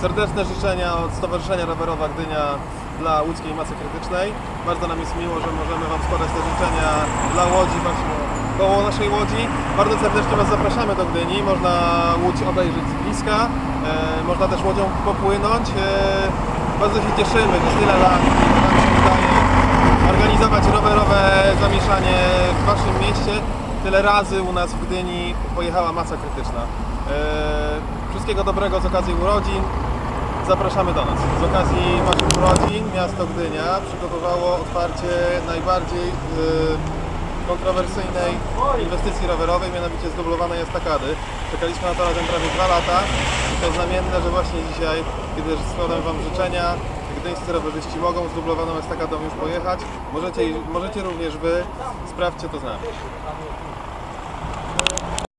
Serdeczne życzenia od Stowarzyszenia Rowerowa Gdynia dla łódzkiej masy krytycznej. Bardzo nam jest miło, że możemy Wam składać te życzenia dla Łodzi, właśnie koło naszej Łodzi. Bardzo serdecznie Was zapraszamy do Gdyni. Można Łódź obejrzeć z bliska, e, można też Łodzią popłynąć. E, bardzo się cieszymy, że tyle lat nam się udaje organizować rowerowe zamieszanie w Waszym mieście. Tyle razy u nas w Gdyni pojechała masa krytyczna. E, Wszystkiego dobrego z okazji urodzin. Zapraszamy do nas. Z okazji Waszych urodzin miasto Gdynia przygotowało otwarcie najbardziej e, kontrowersyjnej inwestycji rowerowej, mianowicie zdublowanej estakady. Czekaliśmy na to razem prawie dwa lata i to znamienne, że właśnie dzisiaj, kiedy składam Wam życzenia, gdyńscy rowerzyści mogą z dublowaną estakadą już pojechać. Możecie, możecie również Wy, sprawdźcie to z nami.